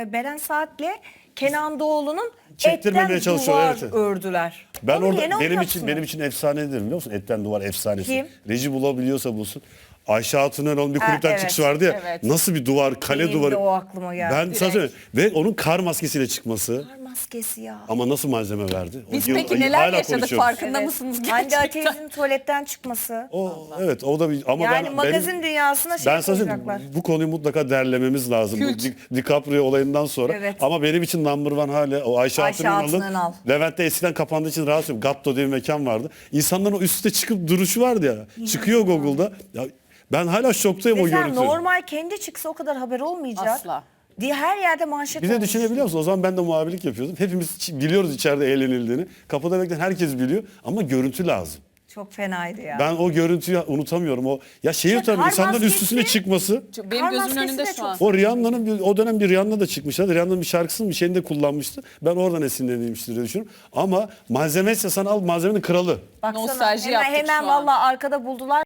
e, Beren Saat'le Kenan Doğulu'nun Çektirmemeye etten duvar evet, ördüler. Ben Onu orada benim için benim için efsanedir biliyor musun? Etten duvar efsanesi. Kim? Reji bulabiliyorsa bulsun. Ayşe Hatun Erol'un bir Ha, kulüpten evet, çıkışı vardı ya. evet. Nasıl bir duvar, kale Benim de duvarı. o aklıma geldi. Ben sana söyleyeyim. Ve onun kar maskesiyle çıkması. Maskesi ya. Ama nasıl malzeme verdi? O Biz yıl- peki neler yaşadık konuşuyoruz. farkında mısınız Hande gerçekten? Tuvaletten çıkması. O, evet o da bir ama yani ben magazin benim, dünyasına şey ben sana söyleyeyim, koyacaklar. bu konuyu mutlaka derlememiz lazım. Bu Kült. Di- DiCaprio olayından sonra. Evet. Ama benim için number one hala o Ayşe, Ayşe Erol'un Erol. Levent'te eskiden kapandığı için rahatsız ediyorum. Gatto diye bir mekan vardı. İnsanların o üstte çıkıp duruşu vardı ya. Çıkıyor Google'da. Ya ben hala şoktayım o Mesela görüntü. normal kendi çıksa o kadar haber olmayacak. Asla. Diye her yerde manşet Bir de olmuş. düşünebiliyor musun? O zaman ben de muhabirlik yapıyordum. Hepimiz biliyoruz içeride eğlenildiğini. Kapıda bekleyen herkes biliyor ama görüntü lazım. Çok fenaydı ya. Ben o görüntüyü unutamıyorum. O ya şehir Ya tabii kar insanların maskesi- üstüne çıkması. Çok- Benim Kar gözümün maskesi önünde de şu çok an. O Rihanna'nın bir, o dönem bir Rihanna da çıkmıştı. Rihanna'nın bir şarkısının bir şeyini de kullanmıştı. Ben oradan esinlenilmiştir diye düşünüyorum. Ama malzeme ise sana al malzemenin kralı. Baksana, Nostalji hemen, yaptık hemen şu an. valla arkada buldular.